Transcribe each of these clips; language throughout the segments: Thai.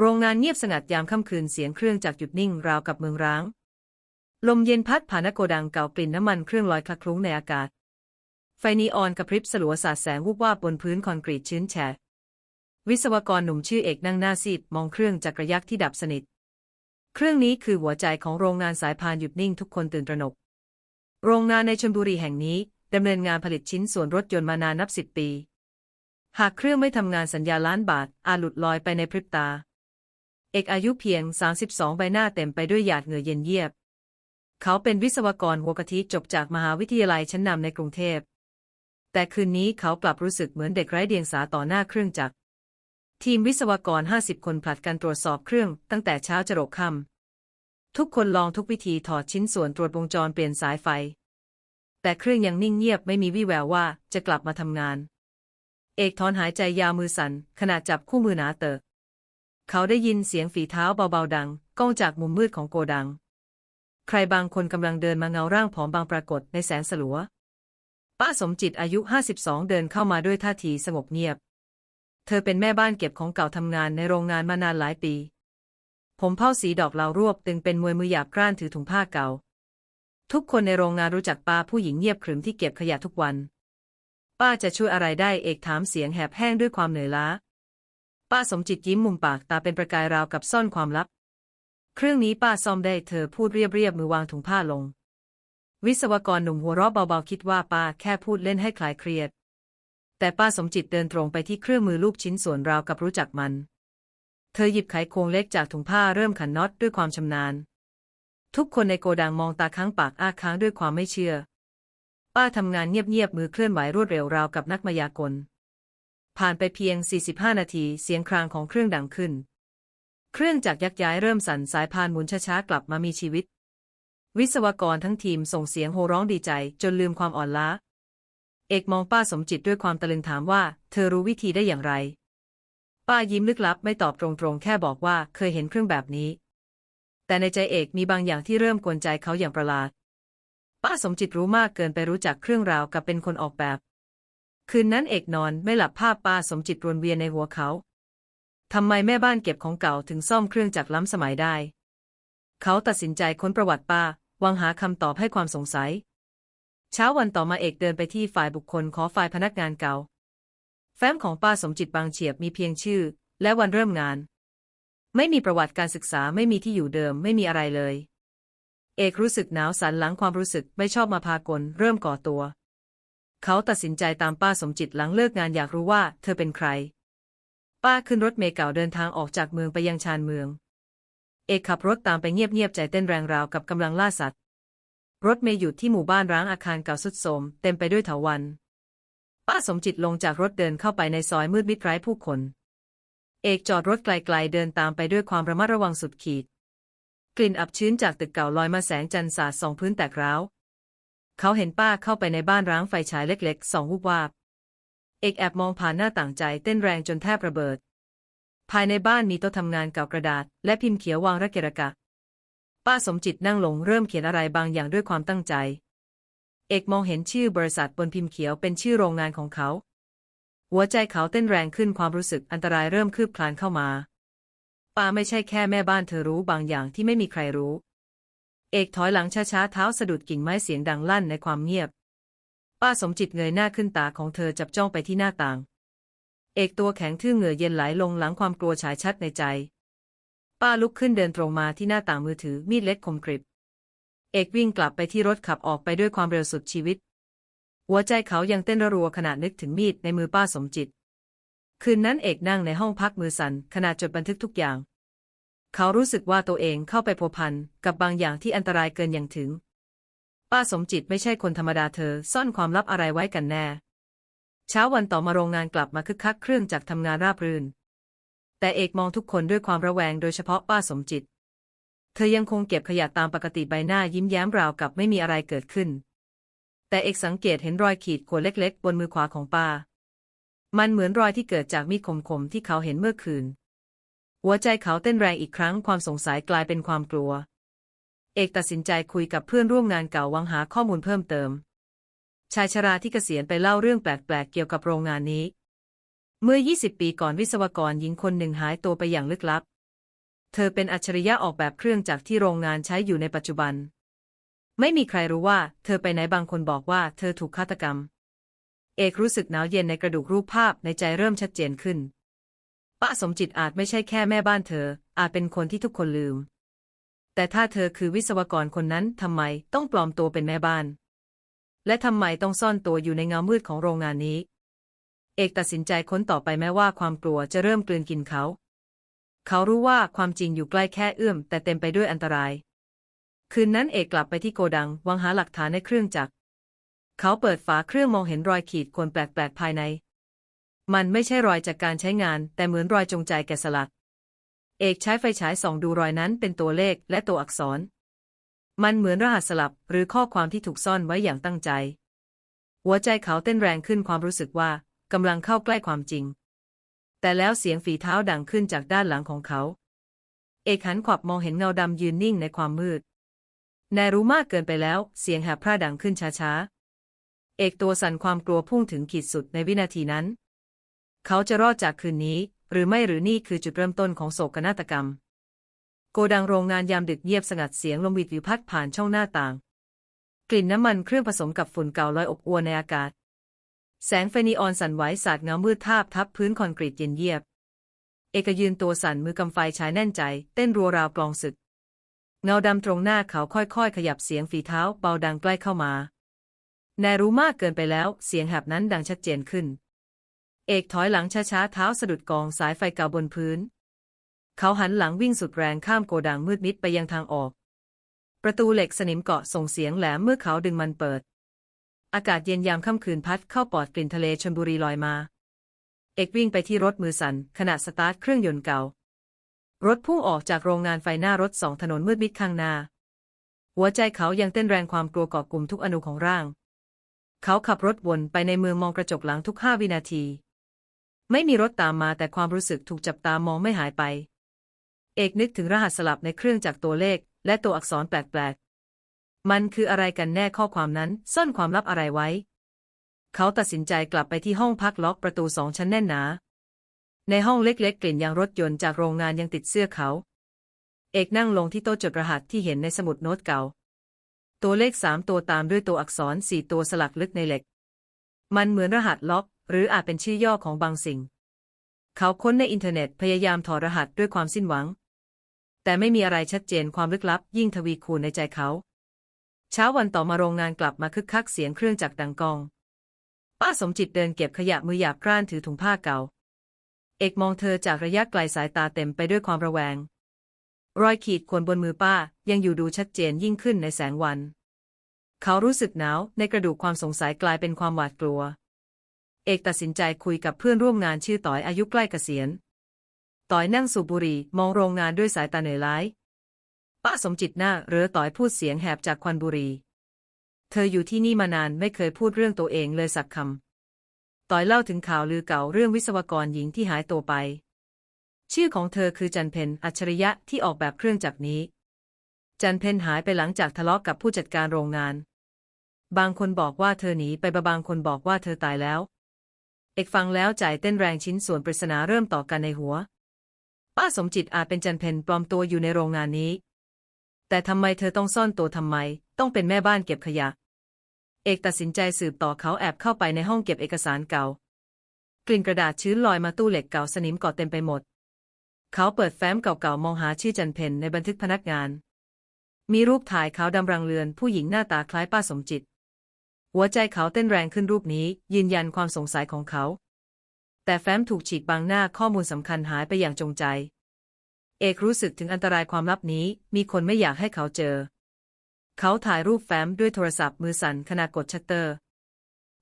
โรงงานเงียบสงัดยามค่ำคืนเสียงเครื่องจักรหยุดนิ่งราวกับเมืองร้าง ลมเย็นพัดผ่านโกดังเก่ากลิ่นน้ำมันเครื่องลอยคละคลุ้งในอากาศ ไฟนีออนกระพริบสลัวสาดแสงวูบวาบบนพื้นคอนกรีตชื้นแฉะวิศวกรหนุ่มชื่อเอกนั่งหน้าซีดมองเครื่องจักรยักษ์ที่ดับสนิท เครื่องนี้คือหัวใจของโรงงานสายพานหยุดนิ่งทุกคนตื่นตระหนก โรงงานในชลบุรีแห่งนี้ดำเนินงานผลิตชิ้นส่วนรถยนต์มานานนับสิบปี หากเครื่องไม่ทำงานสัญญาล้านบาทอาจหลุดลอยไปในพริบตา เอกอายุเพียง 32 ใบหน้าเต็มไปด้วยหยาดเหงื่อเย็นเยียบ เขาเป็นวิศวกรหัวกะทิจบจากมหาวิทยาลัยชั้นนำในกรุงเทพ แต่คืนนี้เขากลับรู้สึกเหมือนเด็กไร้เดียงสาต่อหน้าเครื่องจักร ทีมวิศวกร 50 คนผลัดกันตรวจสอบเครื่องตั้งแต่เช้าจรดค่ำทุกคนลองทุกวิธีถอดชิ้นส่วนตรวจวงจรเปลี่ยนสายไฟ แต่เครื่องยังนิ่งเงียบไม่มีวี่แววว่าจะกลับมาทำงาน เอกถอนหายใจยาวมือสั่นขณะจับคู่มือหนาเตอะ เขาได้ยินเสียงฝีเท้าเบาๆดัง ก้องจากมุมมืดของโกดัง ใครบางคนกำลังเดินมาเงาร่างผอมบางปรากฏในแสงสลัว ป้าสมจิตอายุ 52 เดินเข้ามาด้วยท่าทีสงบเงียบ เธอเป็นแม่บ้านเก็บของเก่าทำงานในโรงงานมานานหลายปี ผมเผ้าสีดอกเหลารวบตึงเป็นมวยมือหยาบกร้านถือถุงผ้าเก่า ทุกคนในโรงงานรู้จักป้าผู้หญิงเงียบขรึมที่เก็บขยะทุกวัน ป้าจะช่วยอะไรได้เอกถามเสียงแหบแห้งด้วยความเหนื่อยล้า ป้าสมจิตยิ้มมุมปากตาเป็นประกายราวกับซ่อนความลับ เครื่องนี้ป้าซ่อมได้เธอพูดเรียบๆมือวางถุงผ้าลง วิศวกรหนุ่มหัวเราะเบาๆคิดว่าป้าแค่พูดเล่นให้คลายเครียด แต่ป้าสมจิตเดินตรงไปที่เครื่องมือลูกชิ้นส่วนราวกับรู้จักมัน เธอหยิบไขควงเล็กจากถุงผ้าเริ่มขันน็อตด้วยความชำนาญ ทุกคนในโกดังมองตาค้างปากอ้าค้างด้วยความไม่เชื่อ ป้าทำงานเงียบๆมือเคลื่อนไหวรวดเร็วราวกับนักมายากล ผ่านไปเพียง 45 นาที เสียงครางของเครื่องดังขึ้น เครื่องจักรยักย้ายเริ่มสั่นสายพานหมุนช้าๆกลับมามีชีวิต วิศวกรทั้งทีมส่งเสียงโห่ร้องดีใจจนลืมความอ่อนล้า เอกมองป้าสมจิตด้วยความตะลึงถามว่า เธอรู้วิธีได้อย่างไร ป้ายิ้มลึกลับไม่ตอบตรงๆ แค่บอกว่าเคยเห็นเครื่องแบบนี้ แต่ในใจเอกมีบางอย่างที่เริ่มกวนใจเขาอย่างประหลาด ป้าสมจิตรู้มากเกินไปรู้จักเครื่องราวกับเป็นคนออกแบบ คืนนั้นเอกนอนไม่หลับภาพป้าสมจิตรวนเวียนในหัวเขาทำไมแม่บ้านเก็บของเก่าถึงซ่อมเครื่องจักรล้ำสมัยได้ เขาตัดสินใจค้นประวัติป้าวังหาคำตอบให้ความสงสัย เช้าวันต่อมาเอกเดินไปที่ฝ่ายบุคคลขอฝ่ายพนักงานเก่า แฟ้มของป้าสมจิตบางเฉียบมีเพียงชื่อ และวันเริ่มงาน ไม่มีประวัติการศึกษาไม่มีที่อยู่เดิมไม่มีอะไรเลย เอกรู้สึกหนาวสันหลังความรู้สึกไม่ชอบมาพากลเริ่มก่อตัว เขาตัดสินใจตามป้าสมจิตหลังเลิกงานอยากรู้ว่าเธอเป็นใคร ป้าขึ้นรถเมล์เก่าเดินทางออกจากเมืองไปยังชานเมือง เอกขับรถตามไปเงียบๆใจเต้นแรงราวกับกำลังล่าสัตว์ รถเมย์หยุดที่หมู่บ้านร้างอาคารเก่าสุดโทรมเต็มไปด้วยเถาวัลย์ป้าสมจิตลงจากรถเดินเข้าไปในซอยมืดมิดไร้ผู้คน เอกจอดรถไกลๆเดินตามไปด้วยความระมัดระวังสุดขีด กลิ่นอับชื้นจากตึกเก่าลอยมาแสงจันทร์สาดส่องพื้นแตกร้าว เขาเห็นป้าเข้าไปในบ้านร้างไฟฉายเล็กๆสองวูบวาบ เอกแอบมองผ่านหน้าต่างใจเต้นแรงจนแทบระเบิด ภายในบ้านมีโต๊ะทำงานเก่ากระดาษ และพิมพ์เขียววางระเกะระกะ ป้าสมจิตนั่งลงเริ่มเขียนอะไรบางอย่างด้วยความตั้งใจ เอกมองเห็นชื่อบริษัทบนพิมพ์เขียวเป็นชื่อโรงงานของเขา หัวใจเขาเต้นแรงขึ้นความรู้สึกอันตรายเริ่มคืบคลานเข้ามา ป้าไม่ใช่แค่แม่บ้านเธอรู้บางอย่างที่ไม่มีใครรู้ เอกถอยหลังช้าๆเท้าสะดุดกิ่งไม้เสียงดังลั่นในความเงียบ ป้าสมจิตเงยหน้าขึ้นตาของเธอจับจ้องไปที่หน้าต่าง เอกตัวแข็งทื่อเหงื่อเย็นไหลลงหลังความกลัวฉายชัดในใจ ป้าลุกขึ้นเดินตรงมาที่หน้าต่างมือถือมีดเล็กคมกริบ เอกวิ่งกลับไปที่รถขับออกไปด้วยความเร็วสุดชีวิต หัวใจเขายังเต้นรัวขณะนึกถึงมีดในมือป้าสมจิต คืนนั้นเอกนั่งในห้องพักมือสั่นขณะจดบันทึกทุกอย่าง เขารู้สึกว่าตัวเองเข้าไปพัวพันกับบางอย่างที่อันตรายเกินอย่างถึง ป้าสมจิตไม่ใช่คนธรรมดาเธอซ่อนความลับอะไรไว้กันแน่ เช้าวันต่อมาโรงงานกลับมาคึกคักเครื่องจักรทำงานราบรื่น แต่เอกมองทุกคนด้วยความระแวงโดยเฉพาะป้าสมจิต เธอยังคงเก็บขยะตามปกติใบหน้ายิ้มแย้มราวกับไม่มีอะไรเกิดขึ้น แต่เอกสังเกตเห็นรอยขีดข่วนเล็ก ๆ บนมือขวาของป้า มันเหมือนรอยที่เกิดจากมีดคมๆที่เขาเห็นเมื่อคืน หัวใจเขาเต้นแรงอีกครั้งความสงสัยกลายเป็นความกลัว เอกตัดสินใจคุยกับเพื่อนร่วมงานเก่าวังหาข้อมูลเพิ่มเติม ชายชราที่เกษียณไปเล่าเรื่องแปลกๆเกี่ยวกับโรงงานนี้ เมื่อ 20 ปีก่อนวิศวกรหญิงคนหนึ่งหายตัวไปอย่างลึกลับ เธอเป็นอัจฉริยะออกแบบเครื่องจักรที่โรงงานใช้อยู่ในปัจจุบัน ไม่มีใครรู้ว่า เธอไปไหนบางคนบอกว่า เธอถูกฆาตกรรม เอกรู้สึกหนาวเย็นในกระดูกรูปภาพในใจเริ่มชัดเจนขึ้น ป้าสมจิตอาจไม่ใช่แค่แม่บ้านเธอ อาจเป็นคนที่ทุกคนลืม แต่ถ้าเธอคือวิศวกรคนนั้นทำไมต้องปลอมตัวเป็นแม่บ้าน และทำไมต้องซ่อนตัวอยู่ในเงามืดของโรงงานนี้ เอกตัดสินใจค้นต่อไปแม้ว่าความกลัวจะเริ่มกลืนกินเขา เขารู้ว่าความจริงอยู่ใกล้แค่เอื้อม แต่เต็มไปด้วยอันตราย คืนนั้นเอกกลับไปที่โกดังวางหาหลักฐานในเครื่องจักร เขาเปิดฝาเครื่องมองเห็นรอยขีดข่วนแปลกๆภายใน มันไม่ใช่รอยจากการใช้งาน แต่เหมือนรอยจงใจแกะสลัก เอกใช้ไฟฉายส่องดูรอยนั้นเป็นตัวเลขและตัวอักษร มันเหมือนรหัสสลับหรือข้อความที่ถูกซ่อนไว้อย่างตั้งใจ หัวใจเขาเต้นแรงขึ้นความรู้สึกว่ากำลังเข้าใกล้ความจริง แต่แล้วเสียงฝีเท้าดังขึ้นจากด้านหลังของเขา เอกหันขวับมองเห็นเงาดำยืนนิ่งในความมืดนายรู้มากเกินไปแล้ว เสียงแหบพร่าดังขึ้นช้าๆ เอกตัวสั่นความกลัวพุ่งถึงขีดสุดในวินาทีนั้น เขาจะรอดจากคืนนี้ หรือไม่หรือนี่คือจุดเริ่มต้นของโศกนาฏกรรม โกดังโรงงานยามดึกเงียบสงัดเสียงลมวิดวิวพัดผ่านช่องหน้าต่าง กลิ่นน้ำมันเครื่องผสมกับฝุ่นเก่าลอยอบอวนในอากาศ แสงไฟนีออนสั่นไหวสาดเงามืดทาบทับพื้นคอนกรีตเย็นเยียบ เอกยืนตัวสั่นมือกำไฟฉายแน่นใจ เต้นรัวราวกลองศึก เงาดำตรงหน้าเขาค่อยๆ ขยับเสียงฝีเท้าเบาดังใกล้เข้ามานายรู้มากเกินไปแล้ว เสียงแหบนั้นดังชัดเจนขึ้น เอกถอยหลังช้าๆเท้าสะดุดกองสายไฟเก่าบนพื้น เขาหันหลังวิ่งสุดแรงข้ามโกดังมืดมิดไปยังทางออก ประตูเหล็กสนิมเกาะส่งเสียงแหลมเมื่อเขาดึงมันเปิด อากาศเย็นยามค่ำคืนพัดเข้าปอดกลิ่นทะเลชลบุรีลอยมา เอกวิ่งไปที่รถมือสั่นขณะสตาร์ทเครื่องยนต์เก่า รถพุ่งออกจากโรงงานไฟหน้ารถสองถนนมืดมิดข้างหน้า หัวใจเขายังเต้นแรงความกลัวก่อกลุ่มทุกอนุของร่าง เขาขับรถวนไปในเมืองมองกระจกหลังทุกห้าวินาที ไม่มีรถตามมาแต่ความรู้สึกถูกจับตามองไม่หายไป เอกนึกถึงรหัสสลับในเครื่องจากตัวเลข และตัวอักษรแปลกๆ มันคืออะไรกันแน่ข้อความนั้นซ่อนความลับอะไรไว้ เขาตัดสินใจกลับไปที่ห้องพักล็อกประตูสองชั้นแน่นหนา ในห้องเล็กๆ กลิ่นยางรถยนต์จากโรงงานยังติดเสื้อเขา เอกนั่งลงที่โต๊ะจดรหัสที่เห็นในสมุดโน้ตเก่า ตัวเลขสามตัวตามด้วยตัวอักษรสี่ตัวสลักลึกในเหล็ก มันเหมือนรหัสล็อก หรืออาจเป็นชื่อย่อของบางสิ่ง เขาค้นในอินเทอร์เน็ตพยายามถอดรหัสด้วยความสิ้นหวัง แต่ไม่มีอะไรชัดเจนความลึกลับ ยิ่งทวีคูณในใจเขา เช้าวันต่อมาโรงงานกลับมาคึกคักเสียงเครื่องจักรดังกอง ป้าสมจิตเดินเก็บขยะมือหยาบกร้านถือถุงผ้าเก่า เอกมองเธอจากระยะไกลสายตาเต็มไปด้วยความระแวง รอยขีดข่วนบนมือป้ายังอยู่ดูชัดเจนยิ่งขึ้นในแสงวัน เขารู้สึกหนาวในกระดูกความสงสัยกลายเป็นความหวาดกลัว เอกตัดสินใจคุยกับเพื่อนร่วมงานชื่อต่อยอายุใกล้เกษียณ ต่อยนั่งสูบบุหรี่มองโรงงานด้วยสายตาเหนื่อยล้าป้าสมจิตหน้าเรือต่อยพูดเสียงแหบจากควันบุหรี่ เธออยู่ที่นี่มานานไม่เคยพูดเรื่องตัวเองเลยสักคำ ต่อยเล่าถึงข่าวลือเก่าเรื่องวิศวกรหญิงที่หายตัวไป ชื่อของเธอคือจันเพนอัจฉริยะที่ออกแบบเครื่องจักรนี้ จันเพนหายไปหลังจากทะเลาะกกับผู้จัดการโรงงาน บางคนบอกว่าเธอหนีไปบางคนบอกว่าเธอตายแล้ว เอกฟังแล้วใจเต้นแรงชิ้นส่วนปริศนาเริ่มต่อกันในหัว ป้าสมจิตอาจเป็นจันเพนปลอมตัวอยู่ในโรงงานนี้ แต่ทำไมเธอต้องซ่อนตัวทำไม ต้องเป็นแม่บ้านเก็บขยะ เอกตัดสินใจสืบต่อเขาแอบเข้าไปในห้องเก็บเอกสารเก่า กลิ่นกระดาษชื้นลอยมาตู้เหล็กเก่าสนิมเกาะเต็มไปหมด เขาเปิดแฟ้มเก่าๆมองหาชื่อจันเพนในบันทึกพนักงาน มีรูปถ่ายขาวดำรังเรือนผู้หญิงหน้าตาคล้ายป้าสมจิต หัวใจเขาเต้นแรงขึ้นรูปนี้ยืนยันความสงสัยของเขา แต่แฟ้มถูกฉีกบังหน้าข้อมูลสำคัญหายไปอย่างจงใจ เอกรู้สึกถึงอันตรายความลับนี้ มีคนไม่อยากให้เขาเจอ เขาถ่ายรูปแฟ้มด้วยโทรศัพท์มือสั่นขณะกดชัตเตอร์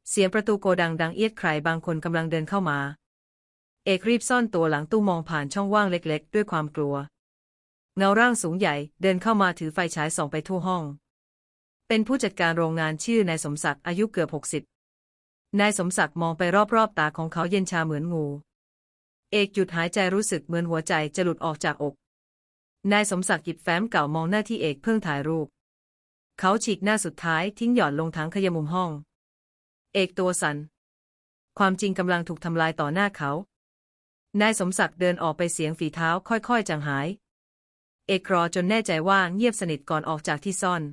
เสียงประตูโกดังดังเอียดใครบางคนกำลังเดินเข้ามา เอกรีบซ่อนตัวหลังตู้มองผ่านช่องว่างเล็ก ๆ ด้วยความกลัว เงาร่างสูงใหญ่เดินเข้ามาถือไฟฉายส่องไปทั่วห้อง เป็นผู้จัดการโรงงานชื่อนายสมศักดิ์อายุเกือบหกสิบนายสมศักดิ์มองไปรอบๆ ตาของเขาเย็นชาเหมือนงู เอกหยุดหายใจรู้สึกเหมือนหัวใจจะหลุดออกจากอก นายสมศักดิ์หยิบแฟ้มเก่ามองหน้าที่เอกเพิ่งถ่ายรูป เขาฉีกหน้าสุดท้ายทิ้งหย่อนลงถังขยะมุมห้อง เอกตัวสัน่น ความจริงกำลังถูกทำลายต่อหน้าเขา นายสมศักดิ์เดินออกไปเสียงฝีเท้าค่อยๆจางหาย เอกรอจนแน่ใจว่าเงียบสนิทก่อนออกจากที่ซ่อน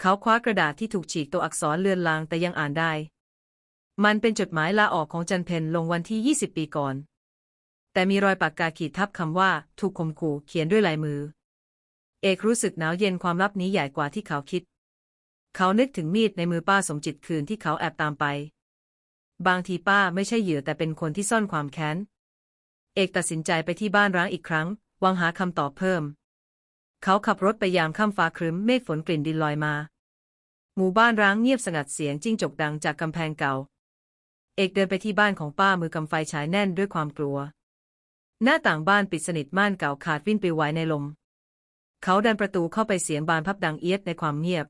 เขาคว้ากระดาษที่ถูกฉีกตัวอักษรเลือนลางแต่ยังอ่านได้ มันเป็นจดหมายลาออกของจันเพนลงวันที่ 20 ปีก่อน แต่มีรอยปากกาขีดทับคำว่าถูกข่มขู่เขียนด้วยลายมือ เอกรู้สึกหนาวเย็นความลับนี้ใหญ่กว่าที่เขาคิด เขานึกถึงมีดในมือป้าสมจิตคืนที่เขาแอบตามไป บางทีป้าไม่ใช่เหยื่อแต่เป็นคนที่ซ่อนความแค้น เอกตัดสินใจไปที่บ้านร้างอีกครั้งหวังหาคำตอบเพิ่ม เขาขับรถไปยามค่ำฟ้าครึ้มเมฆฝนกลิ่นดินลอยมา หมู่บ้านร้างเงียบสงัดเสียงจิ้งจกดังจากกำแพงเก่า เอกเดินไปที่บ้านของป้ามือกำไฟฉายแน่นด้วยความกลัว หน้าต่างบ้านปิดสนิทม่านเก่าขาดวิ่นปลิวไหวในลม เขาดันประตูเข้าไปเสียงบานพับดังเอียดในความเงียบ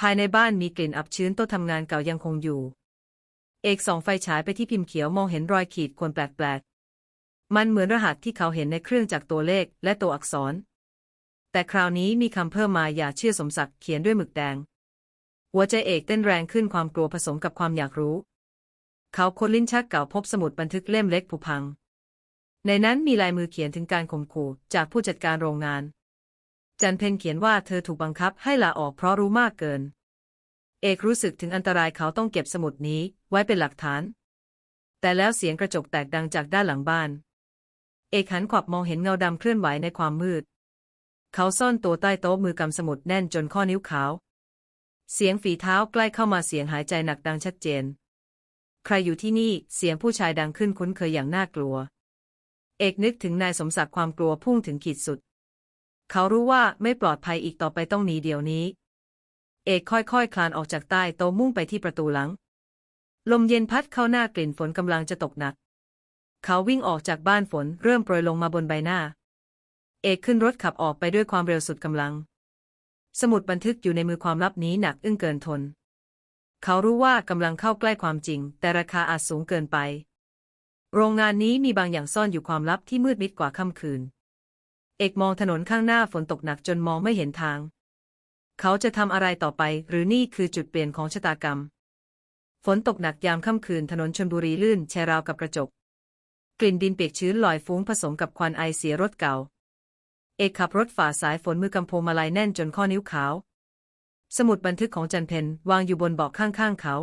ภายในบ้านมีกลิ่นอับชื้นโต๊ะทำงานเก่ายังคงอยู่ เอกส่องไฟฉายไปที่พิมพ์เขียวมองเห็นรอยขีดข่วนแปลกๆมันเหมือนรหัสที่เขาเห็นในเครื่องจักรตัวเลขและตัวอักษร แต่คราวนี้มีคำเพิ่มมาอย่าเชื่อสมศักดิ์เขียนด้วยหมึกแดง หัวใจเอกเต้นแรงขึ้นความกลัวผสมกับความอยากรู้ เขาค้นลิ้นชักเก่าพบสมุดบันทึกเล่มเล็กผุพัง ในนั้นมีลายมือเขียนถึงการข่มขู่จากผู้จัดการโรงงาน จันเพนเขียนว่าเธอถูกบังคับให้ลาออกเพราะรู้มากเกิน เอกรู้สึกถึงอันตรายเขาต้องเก็บสมุดนี้ไว้เป็นหลักฐาน แต่แล้วเสียงกระจกแตกดังจากด้านหลังบ้าน เอกหันขวับมองเห็นเงาดำเคลื่อนไหวในความมืด เขาซ่อนตัวใต้โต๊ะมือกำสมุดแน่นจนข้อนิ้วขาว เสียงฝีเท้าใกล้เข้ามาเสียงหายใจหนักดังชัดเจน ใครอยู่ที่นี่เสียงผู้ชายดังขึ้นคุ้นเคยอย่างน่ากลัว เอกนึกถึงนายสมศักดิ์ความกลัวพุ่งถึงขีดสุด เขารู้ว่าไม่ปลอดภัยอีกต่อไปต้องหนีเดี๋ยวนี้ เอกค่อยๆคคลานออกจากใต้โต๊ะมุ่งไปที่ประตูหลัง ลมเย็นพัดเข้าหน้ากลิ่นฝนกำลังจะตกหนัก เขาวิ่งออกจากบ้านฝนเริ่มโปรยลงมาบนใบหน้า เอกขึ้นรถขับออกไปด้วยความเร็วสุดกำลัง สมุดบันทึกอยู่ในมือความลับนี้หนักอึ้งเกินทน เขารู้ว่ากำลังเข้าใกล้ความจริง แต่ราคาอาจสูงเกินไป โรงงานนี้มีบางอย่างซ่อนอยู่ความลับที่มืดมิดกว่าค่ำคืน เอกมองถนนข้างหน้าฝนตกหนักจนมองไม่เห็นทาง เขาจะทำอะไรต่อไป หรือนี่คือจุดเปลี่ยนของชะตากรรม ฝนตกหนักยามค่ำคืนถนนชนบุรีลื่นแชราวกับกระจก กลิ่นดินเปียกชื้นลอยฟุ้งผสมกับควันไอเสียรถเก่า เอกขับรถฝ่าสายฝนมือกำพงมาลัยแน่นจนข้อนิ้วขาว สมุดบันทึกของจันเพนวางอยู่บนเบาะข้างๆเขา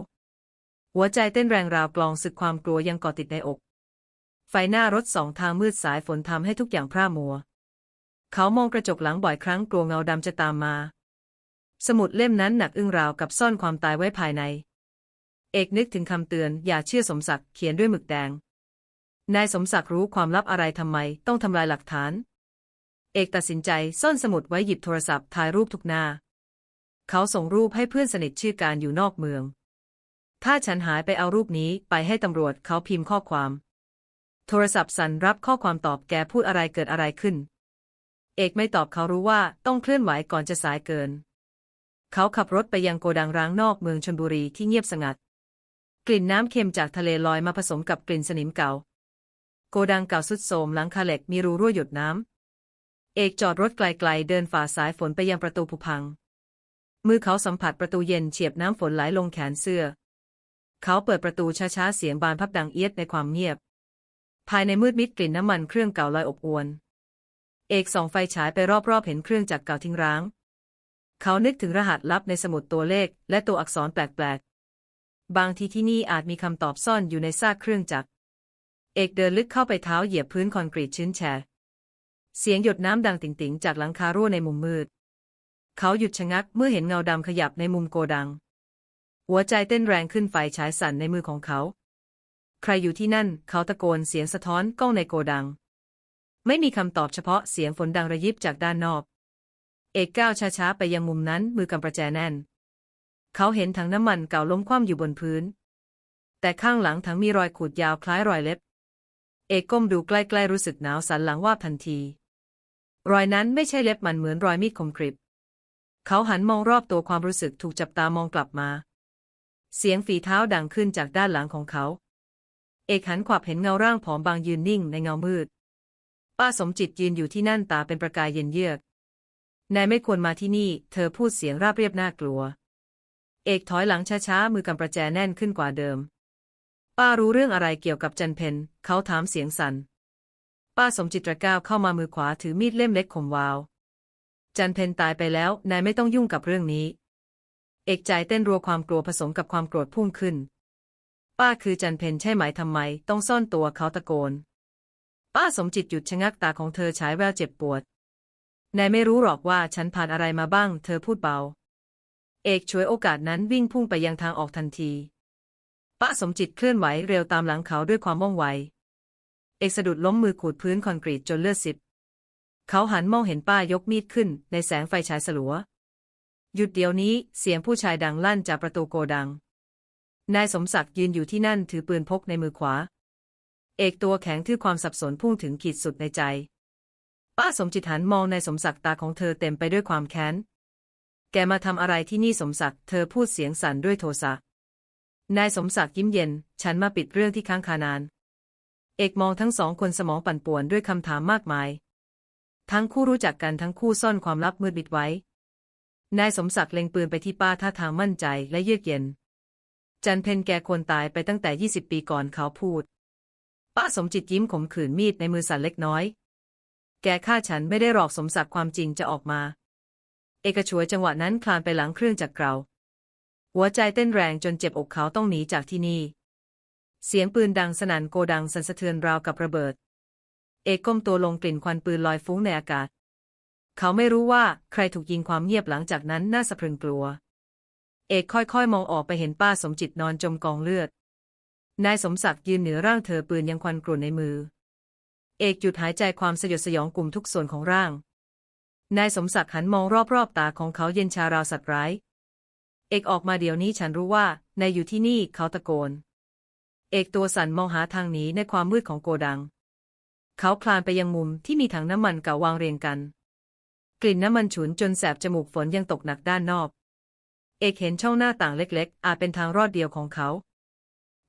หัวใจเต้นแรงราวกลองสึกความกลัวยังก่อติดในอก ไฟหน้ารถสองทางมืดสายฝนทำให้ทุกอย่างพร่ามัว เขามองกระจกหลังบ่อยครั้งกลัวเงาดำจะตามมา สมุดเล่มนั้นหนักอึ้งราวกับซ่อนความตายไว้ภายใน เอกนึกถึงคำเตือนอย่าเชื่อสมศักดิ์เขียนด้วยหมึกแดง นายสมศักดิ์รู้ความลับอะไรทำไมต้องทำลายหลักฐาน เอกตัดสินใจซ่อนสมุดไว้หยิบโทรศัพท์ถ่ายรูปทุกหน้า เขาส่งรูปให้เพื่อนสนิทชื่อการอยู่นอกเมือง ถ้าฉันหายไปเอารูปนี้ไปให้ตำรวจเขาพิมพ์ข้อความ โทรศัพท์สั่นรับข้อความตอบแกพูดอะไรเกิดอะไรขึ้น เอกไม่ตอบเขารู้ว่าต้องเคลื่อนไหวก่อนจะสายเกิน เขาขับรถไปยังโกดังร้างนอกเมืองชนบุรีที่เงียบสงัด กลิ่นน้ำเค็มจากทะเลลอยมาผสมกับกลิ่นสนิมเก่า โกดังเก่าสุดโทรมหลังคาเหล็กมีรูรั่วหยดน้ำ เอกจอดรถไกลๆ เดินฝ่าสายฝนไปยังประตูผุพัง มือเขาสัมผัสประตูเย็นเฉียบน้ำฝนไหลลงแขนเสื้อ เขาเปิดประตูช้าๆ เสียงบานพับดังเอียดในความเงียบ ภายในมืดมิดกลิ่นน้ำมันเครื่องเก่าลอยอบอวน เอกส่องไฟฉายไปรอบๆ เห็นเครื่องจักรเก่าทิ้งร้าง เขานึกถึงรหัสลับในสมุดตัวเลขและตัวอักษรแปลกๆ บางทีที่นี่อาจมีคำตอบซ่อนอยู่ในซากเครื่องจักร เอกเดินลึกเข้าไปเท้าเหยียบพื้นคอนกรีตชื้นแฉะ เสียงหยดน้ำดังติ่งๆจากหลังคารั่วในมุมมืด เขาหยุดชะงักเมื่อเห็นเงาดำขยับในมุมโกดัง หัวใจเต้นแรงขึ้นไฟฉายสั่นในมือของเขา ใครอยู่ที่นั่น เขาตะโกนเสียงสะท้อนกล้องในโกดัง ไม่มีคำตอบเฉพาะเสียงฝนดังระยิบจากด้านนอก เอกก้าวช้าๆไปยังมุมนั้นมือกำประแจแน่น เขาเห็นถังน้ำมันเก่าล้มคว่ำอยู่บนพื้น แต่ข้างหลังถังมีรอยขูดยาวคล้ายรอยเล็บ เอกก้มดูใกล้ๆรู้สึกหนาวสันหลังว่าทันที รอยนั้นไม่ใช่เล็บมันเหมือนรอยมีดคมกริบ เขาหันมองรอบตัวความรู้สึกถูกจับตามองกลับมา เสียงฝีเท้าดังขึ้นจากด้านหลังของเขา เอกหันขวับเห็นเงาร่างผอมบางยืนนิ่งในเงามืด ป้าสมจิตยืนอยู่ที่นั่นตาเป็นประกายเย็นเยือก นายไม่ควรมาที่นี่ เธอพูดเสียงราบเรียบน่ากลัว เอกถอยหลังช้าๆมือกำประแจแน่นขึ้นกว่าเดิม ป้ารู้เรื่องอะไรเกี่ยวกับจันเพนเขาถามเสียงสัน่น ป้าสมจิตระก้าวเข้ามามือขวาถือมีดเล่มเล็กคมวาว จันเพนตายไปแล้ว นายไม่ต้องยุ่งกับเรื่องนี้ เอกใจเต้นรัวความกลัวผสมกับความโกรธพุ่งขึ้น ป้าคือจันเพนใช่ไหมทำไม ต้องซ่อนตัวเขาตะโกน ป้าสมจิตหยุดชะงักตาของเธอฉายแววเจ็บปวด นายไม่รู้หรอกว่าฉันผ่านอะไรมาบ้าง เธอพูดเบา เอกช่วยโอกาสนั้นวิ่งพุ่งไปยังทางออกทันที ป้าสมจิตเคลื่อนไหวเร็วตามหลังเขาด้วยความว่องไว เอกสะดุดล้มมือขูดพื้นคอนกรีตจนเลือดซิบ เขาหันมองเห็นป้ายกมีดขึ้นในแสงไฟฉายสลัว หยุดเดี๋ยวนี้เสียงผู้ชายดังลั่นจากประตูโกดัง นายสมศักดิ์ยืนอยู่ที่นั่นถือปืนพกในมือขวา เอกตัวแข็งทื่อความสับสนพุ่งถึงขีดสุดในใจ ป้าสมจิตหันมองนายสมศักดิ์ตาของเธอเต็มไปด้วยความแค้น แกมาทำอะไรที่นี่สมศักดิ์เธอพูดเสียงสั่นด้วยโทสะนายสมศักดิ์ยิ้มเย็น ฉันมาปิดเรื่องที่ค้างคานาน เอกมองทั้งสองคนสมองปั่นป่วนด้วยคำถามมากมาย ทั้งคู่รู้จักกันทั้งคู่ซ่อนความลับมืดมิดไว้ นายสมศักดิ์เล็งปืนไปที่ป้าท่าทางมั่นใจและเยือกเย็น จันเพนแกควรตายไปตั้งแต่ 20 ปีก่อนเขาพูด ป้าสมจิตยิ้มขมขื่นมีดในมือสั่นเล็กน้อย แกฆ่าฉันไม่ได้หรอกสมศักดิ์ความจริงจะออกมา เอกชวยจังหวะนั้นคลานไปหลังเครื่องจักรเกรา หัวใจเต้นแรงจนเจ็บอกเขาต้องหนีจากที่นี่ เสียงปืนดังสนั่นโกดังสั่นสะเทือนราวกับระเบิด เอกก้มตัวลงกลิ่นควันปืนลอยฟุ้งในอากาศ เขาไม่รู้ว่าใครถูกยิงความเงียบหลังจากนั้นน่าสะพรึงกลัว เอกค่อยๆ มองออกไปเห็นป้าสมจิตนอนจมกองเลือด นายสมศักดิ์ยืนเหนือร่างเธอปืนยังควันกรุ่นในมือ เอกหยุดหายใจความสยดสยองกลุ่มทุกส่วนของร่าง นายสมศักดิ์หันมองรอบๆตาของเขาเย็นชาราวสัตว์ร้าย เอกออกมาเดี๋ยวนี้ฉันรู้ว่านายอยู่ที่นี่เขาตะโกน เอกตัวสั่นมองหาทางหนีในความมืดของโกดัง เขาคลานไปยังมุมที่มีถังน้ำมันเก่าวางเรียงกัน กลิ่นน้ำมันฉุนจนแสบจมูกฝนยังตกหนักด้านนอก เอกเห็นช่องหน้าต่างเล็ก ๆ อาจเป็นทางรอดเดียวของเขา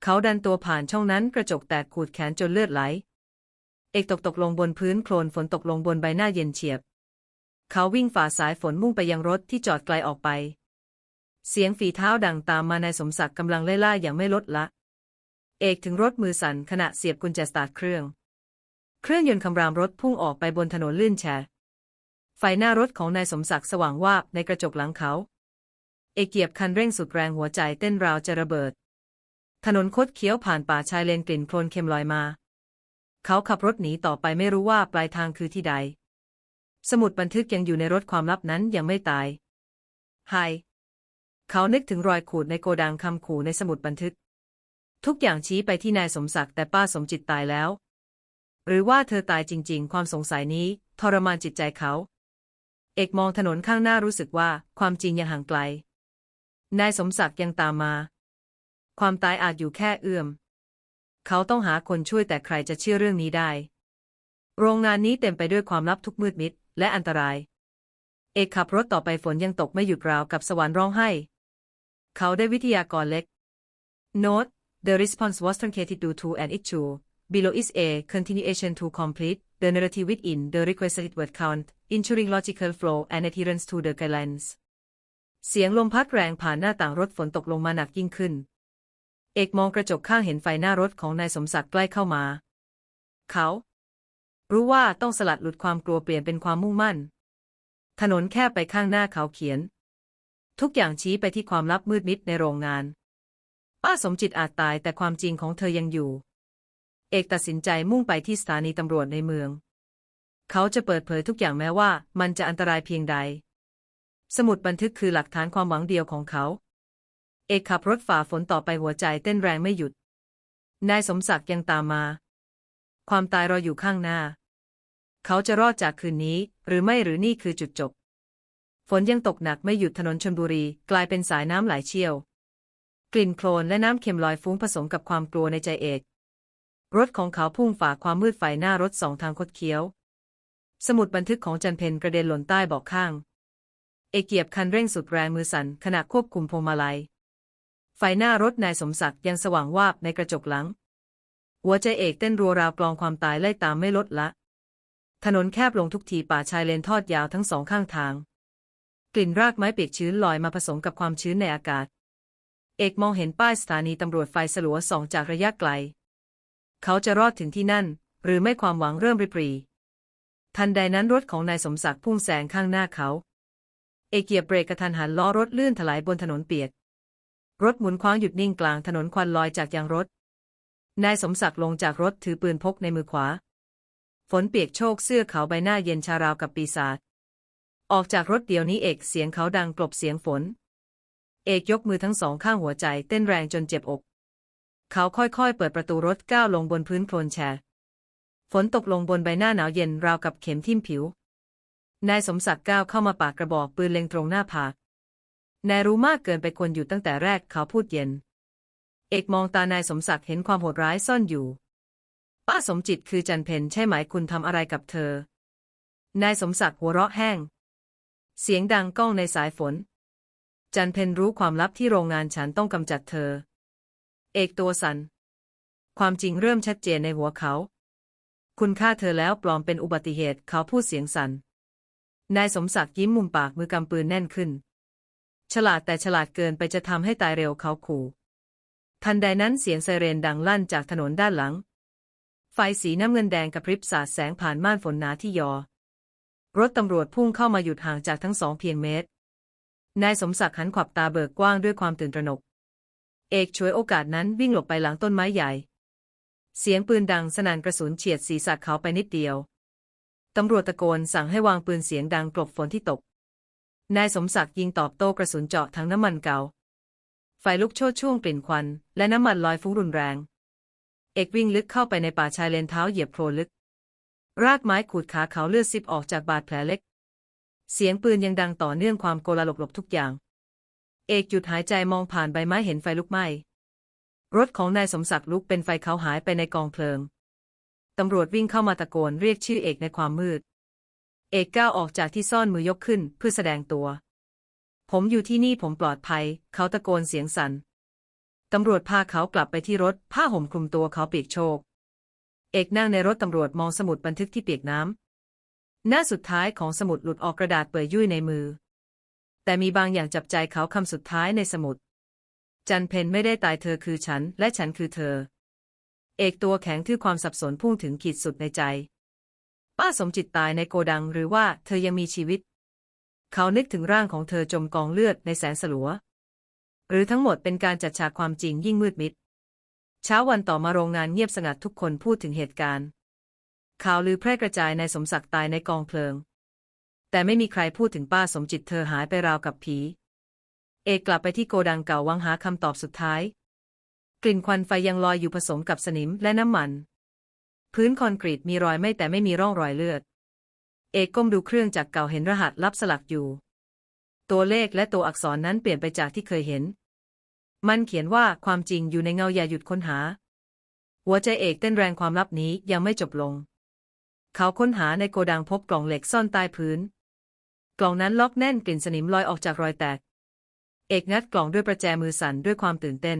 เขาดันตัวผ่านช่องนั้นกระจกแตกขูดแขนจนเลือดไหล เอกตกตกลงบนพื้นโคลนฝนตกลงบนใบหน้าเย็นเฉียบ เขาวิ่งฝ่าสายฝนมุ่งไปยังรถที่จอดไกลออกไป เสียงฝีเท้าดังตามมานายสมศักดิ์กำลังไล่ล่าอย่างไม่ลดละ เอกถึงรถมือสั่นขณะเสียบกุญแจสตาร์ทเครื่อง เครื่องยนต์คำรามรถพุ่งออกไปบนถนนลื่นแฉะไฟหน้ารถของนายสมศักดิ์สว่างวาบในกระจกหลังเขา เอกเหยียบคันเร่งสุดแรงหัวใจเต้นราวจะระเบิด ถนนคดเคี้ยวผ่านป่าชายเลนกลิ่นโคลนเค็มลอยมา เขาขับรถหนีต่อไปไม่รู้ว่าปลายทางคือที่ใด สมุดบันทึกยังอยู่ในรถความลับนั้นยังไม่ตายไฮเขานึกถึงรอยขูดในโกดังคำขู่ในสมุดบันทึก ทุกอย่างชี้ไปที่นายสมศักดิ์แต่ป้าสมจิตตายแล้ว หรือว่าเธอตายจริง ๆ ความสงสัยนี้ทรมานจิตใจเขา เอกมองถนนข้างหน้ารู้สึกว่าความจริงยังห่างไกล นายสมศักดิ์ยังตามมา ความตายอาจอยู่แค่เอื้อม เขาต้องหาคนช่วยแต่ใครจะเชื่อเรื่องนี้ได้ โรงงานนี้เต็มไปด้วยความลับทุกมืดมิดและอันตราย เอกขับรถต่อไปฝนยังตกไม่หยุดราวกับสวรรค์ร้องไห้ เขาได้วิทยากรเล็ก Note The response was truncated due to an issue below is a continuation to complete the narrative within the requested word count ensuring logical flow and adherence to the guidelines เสียงลมพัดแรงผ่านหน้าต่างรถฝนตกลงมาหนักยิ่งขึ้น เอกมองกระจกข้างเห็นไฟหน้ารถของนายสมศักดิ์ใกล้เข้ามา เขา รู้ว่าต้องสลัดหลุดความกลัวเปลี่ยนเป็นความมุ่งมั่น ถนนแคบไปข้างหน้าเขาเขียน ทุกอย่างชี้ไปที่ความลับมืดมิดในโรงงาน ป้าสมจิตอาจตายแต่ความจริงของเธอยังอยู่ เอกตัดสินใจมุ่งไปที่สถานีตำรวจในเมือง เขาจะเปิดเผยทุกอย่างแม้ว่ามันจะอันตรายเพียงใด สมุดบันทึกคือหลักฐานความหวังเดียวของเขา เอกขับรถฝ่าฝนต่อไปหัวใจเต้นแรงไม่หยุด นายสมศักดิ์ยังตามมา ความตายรออยู่ข้างหน้า เขาจะรอดจากคืนนี้ หรือไม่หรือนี่คือจุดจบ ฝนยังตกหนักไม่หยุดถนนชลบุรี กลายเป็นสายน้ำไหลเชี่ยว ลิ่นโคลนและน้ำเค็มลอยฟุ้งผสมกับความกลัวในใจเอกรถของเขาพุ่งฝ่าความมืดไฟหน้ารถสองทางคดเคี้ยว สมุดบันทึกของจันเพนกระเด็นหล่นใต้เบาะข้าง เอกเหยียบคันเร่งสุดแรงมือสั่นขณะควบคุมพวงมาลัย ไฟหน้ารถนายสมศักดิ์ยังสว่างวาบในกระจกหลัง หัวใจเอกเต้นรัวราวกลองความตายไล่ตามไม่ลดละ ถนนแคบลงทุกทีป่าชายเลนทอดยาวทั้งสองข้างทาง กลิ่นรากไม้เปียกชื้นลอยมาผสมกับความชื้นในอากาศ เอกมองเห็นป้ายสถานีตำรวจไฟสลัวสองจากระยะไกล เขาจะรอดถึงที่นั่น หรือไม่ความหวังเริ่มริบรี ทันใดนั้นรถของนายสมศักดิ์พุ่งแซงข้างหน้าเขา เอกเหยียบเบรกกระทันหันล้อรถลื่นถลายบนถนนเปียก รถหมุนคว้างหยุดนิ่งกลางถนนควันลอยจากยางรถ นายสมศักดิ์ลงจากรถถือปืนพกในมือขวา ฝนเปียกโชกเสื้อเขาใบหน้าเย็นชาราวกับปีศาจ ออกจากรถเดี๋ยวนี้เอกเสียงเขาดังกลบเสียงฝน เอกยกมือทั้งสองข้างหัวใจเต้นแรงจนเจ็บอก เขาค่อยๆ เปิดประตูรถก้าวลงบนพื้นโคลนแฉะฝนตกลงบนใบหน้าหนาวเย็นราวกับเข็มทิ่มผิว นายสมศักดิ์ก้าวเข้ามาปากกระบอกปืนเล็งตรงหน้าผาก นายรู้มากเกินไปควรอยู่ตั้งแต่แรกเขาพูดเย็น เอกมองตานายสมศักดิ์เห็นความโหดร้ายซ่อนอยู่ ป้าสมจิตคือจันเพนใช่ไหมคุณทำอะไรกับเธอ นายสมศักดิ์หัวเราะแห้ง เสียงดังก้องในสายฝน จันเพนรู้ความลับที่โรงงานฉันต้องกำจัดเธอ เอกตัวสัน ความจริงเริ่มชัดเจนในหัวเขา คุณฆ่าเธอแล้วปลอมเป็นอุบัติเหตุเขาพูดเสียงสัน่น นายสมศักดิ์ยิ้มมุมปากมือกำปืนแน่นขึ้น ฉลาดแต่ฉลาดเกินไปจะทำให้ตายเร็วเขาขู่ ทันใดนั้นเสียงไซเรนดังลั่นจากถนนด้านหลัง ไฟสีน้ำเงินแดงกระพริบสาดแสงผ่านม่านฝนหนาที่ยอ รถตำรวจพุ่งเข้ามาหยุดห่างจากทั้งสองเพียงเมตร นายสมศักดิ์หันขวับตาเบิกกว้างด้วยความตื่นตระหนก เอกช่วยโอกาสนั้นวิ่งหลบไปหลังต้นไม้ใหญ่ เสียงปืนดังสนั่นกระสุนเฉียดศีรษะเขาไปนิดเดียว ตำรวจตะโกนสั่งให้วางปืนเสียงดังกลบฝนที่ตก นายสมศักดิ์ยิงตอบโต้กระสุนเจาะทั้งน้ำมันเก่า ไฟลุกโชดช่วงกลิ่นควัน และน้ำมันลอยฟุ้งรุนแรง เอกวิ่งลึกเข้าไปในป่าชายเลนเท้าเหยียบโคลนลึก รากไม้ขูดขาเขาเลือดซิบออกจากบาดแผลเล็ก เสียงปืนยังดังต่อเนื่องความโกลาหลบหลบทุกอย่าง เอกหยุดหายใจมองผ่านใบไม้เห็นไฟลุกไหม้ รถของนายสมศักดิ์ลุกเป็นไฟเขาหายไปในกองเพลิง ตำรวจวิ่งเข้ามาตะโกนเรียกชื่อเอกในความมืด เอกก้าวออกจากที่ซ่อนมือยกขึ้นเพื่อแสดงตัว ผมอยู่ที่นี่ผมปลอดภัย เขาตะโกนเสียงสัน่นตำรวจพาเขากลับไปที่รถ ผ้าห่มคลุมตัวเขาเปียกโชก เอกนั่งในรถตำรวจมองสมุดบันทึกที่เปียกน้ำ หน้าสุดท้ายของสมุดหลุดออกกระดาษเปื่อยยุ่ยในมือ แต่มีบางอย่างจับใจเขาคำสุดท้ายในสมุด จันเพนไม่ได้ตายเธอคือฉัน และฉันคือเธอ เอกตัวแข็งทื่อความสับสนพุ่งถึงขีดสุดในใจ ป้าสมจิตตายในโกดังหรือว่าเธอยังมีชีวิต เขานึกถึงร่างของเธอจมกองเลือดในแสงสลัว หรือทั้งหมดเป็นการจัดฉากความจริงยิ่งมืดมิด เช้าวันต่อมาโรงงานเงียบสงัดทุกคนพูดถึงเหตุการณ์ ข่าวลือแพร่กระจายในสมศักดิ์ตายในกองเพลิง แต่ไม่มีใครพูดถึงป้าสมจิตเธอหายไปราวกับผี เอกกลับไปที่โกดังเก่าวังหาคำตอบสุดท้าย กลิ่นควันไฟยังลอยอยู่ผสมกับสนิมและน้ำมัน พื้นคอนกรีตมีรอยไหม้แต่ไม่มีร่องรอยเลือด เอกก้มดูเครื่องจักรเก่าเห็นรหัสลับสลักอยู่ ตัวเลขและตัวอักษรนั้นเปลี่ยนไปจากที่เคยเห็น มันเขียนว่าความจริงอยู่ในเงาอย่าหยุดค้นหา หัวใจเอกเต้นแรงความลับนี้ยังไม่จบลง เขาค้นหาในโกดังพบกล่องเหล็กซ่อนใต้พื้น กล่องนั้นล็อกแน่นกลิ่นสนิมลอยออกจากรอยแตก เอกงัดกล่องด้วยประแจมือสั่นด้วยความตื่นเต้น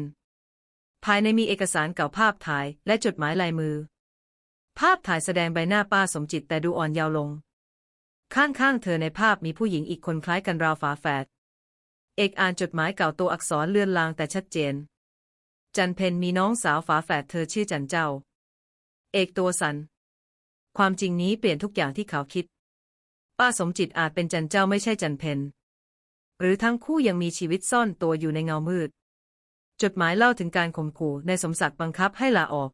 ภายในมีเอกสารเก่าภาพถ่ายและจดหมายลายมือ ภาพถ่ายแสดงใบหน้าป้าสมจิตแต่ดูอ่อนเยาว์ลง ข้างๆเธอในภาพมีผู้หญิงอีกคนคล้ายกันราวฝาแฝด เอกอ่านจดหมายเก่าตัวอักษรเลื่อนลางแต่ชัดเจน จันเพนมีน้องสาวฝาแฝดเธอชื่อจันเจ้า เอกตัวสัน ความจริงนี้เปลี่ยนทุกอย่างที่เขาคิด ป้าสมจิตอาจเป็นจันเจ้าไม่ใช่จันเพนหรือทั้งคู่ยังมีชีวิตซ่อนตัวอยู่ในเงามืด จดหมายเล่าถึงการข่มขู่ในสมศักดิ์บังคับให้ลาออก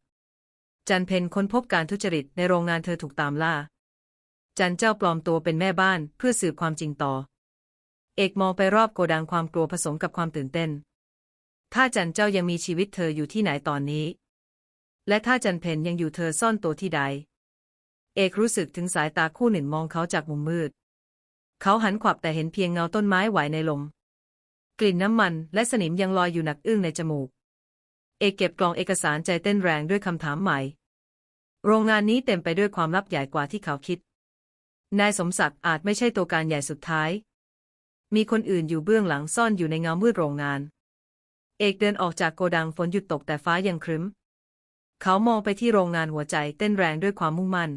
จันเพนค้นพบการทุจริตในโรงงานเธอถูกตามล่า จันเจ้าปลอมตัวเป็นแม่บ้านเพื่อสืบความจริงต่อ เอกมองไปรอบโกดังความกลัวผสมกับความตื่นเต้น ถ้าจันเจ้ายังมีชีวิตเธออยู่ที่ไหนตอนนี้ และถ้าจันเพนยังอยู่เธอซ่อนตัวที่ใด เอกรู้สึกถึงสายตาคู่หนึ่งมองเขาจากมุมมืด เขาหันขวับแต่เห็นเพียงเงาต้นไม้ไหวในลม กลิ่นน้ำมันและสนิมยังลอยอยู่หนักอึ้งในจมูก เอกเก็บกล่องเอกสารใจเต้นแรงด้วยคำถามใหม่ โรงงานนี้เต็มไปด้วยความลับใหญ่กว่าที่เขาคิด นายสมศักดิ์อาจไม่ใช่ตัวการใหญ่สุดท้าย มีคนอื่นอยู่เบื้องหลังซ่อนอยู่ในเงามืดโรงงาน เอกเดินออกจากโกดังฝนหยุดตกแต่ฟ้ายังครึ้ม เขามองไปที่โรงงานหัวใจเต้นแรงด้วยความมุ่งมั่น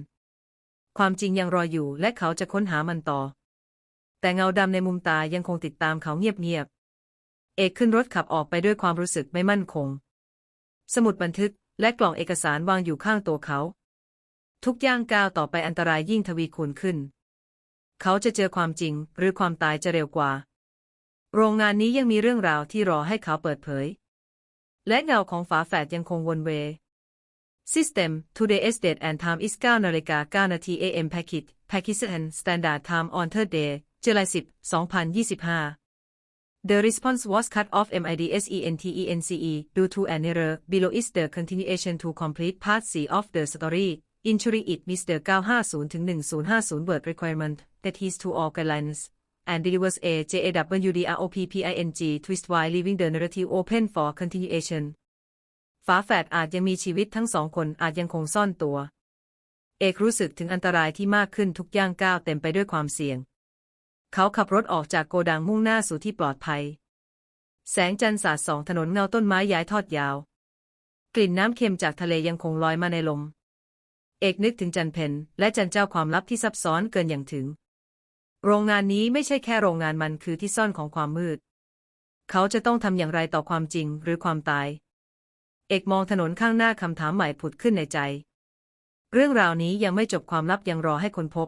ความจริงยังรออยู่และเขาจะค้นหามันต่อ แต่เงาดำในมุมตายังคงติดตามเขาเงียบๆ เอกขึ้นรถขับออกไปด้วยความรู้สึกไม่มั่นคง สมุดบันทึกและกล่องเอกสารวางอยู่ข้างตัวเขา ทุกย่างก้าวต่อไปอันตรายยิ่งทวีคูณขึ้น เขาจะเจอความจริงหรือความตายจะเร็วกว่า โรงงานนี้ยังมีเรื่องราวที่รอให้เขาเปิดเผย และเงาของฝาแฝดยังคงวนเว System Today Estate and Time is 9นาฬิกา9นาที AM Packet Pakistan Standard Time on Third Day July 10 2025 The response was cut off MIDSENTENCE due to an error. Below is the continuation to complete part C of the story. Injury it Mr. 950ถึง1050 word requirement that is to all guidelines and delivers a JAWDROPPING twist while leaving the narrative open for continuation. ฝาแฝดอาจยังมีชีวิตทั้งสองคนอาจยังคงซ่อนตัว เอกรู้สึกถึงอันตรายที่มากขึ้นทุกย่างก้าวเต็มไปด้วยความเสี่ยง เขาขับรถออกจากโกดังมุ่งหน้าสู่ที่ปลอดภัย แสงจันทร์สาดส่องถนนเงาต้นไม้ย้ายทอดยาว กลิ่นน้ำเค็มจากทะเลยังคงลอยมาในลม เอกนึกถึงจันเพนและจันเจ้าความลับที่ซับซ้อนเกินอย่างถึง โรงงานนี้ไม่ใช่แค่โรงงานมันคือที่ซ่อนของความมืด เขาจะต้องทำอย่างไรต่อความจริงหรือความตาย เอกมองถนนข้างหน้าคำถามใหม่ผุดขึ้นในใจ เรื่องราวนี้ยังไม่จบความลับยังรอให้คนพบ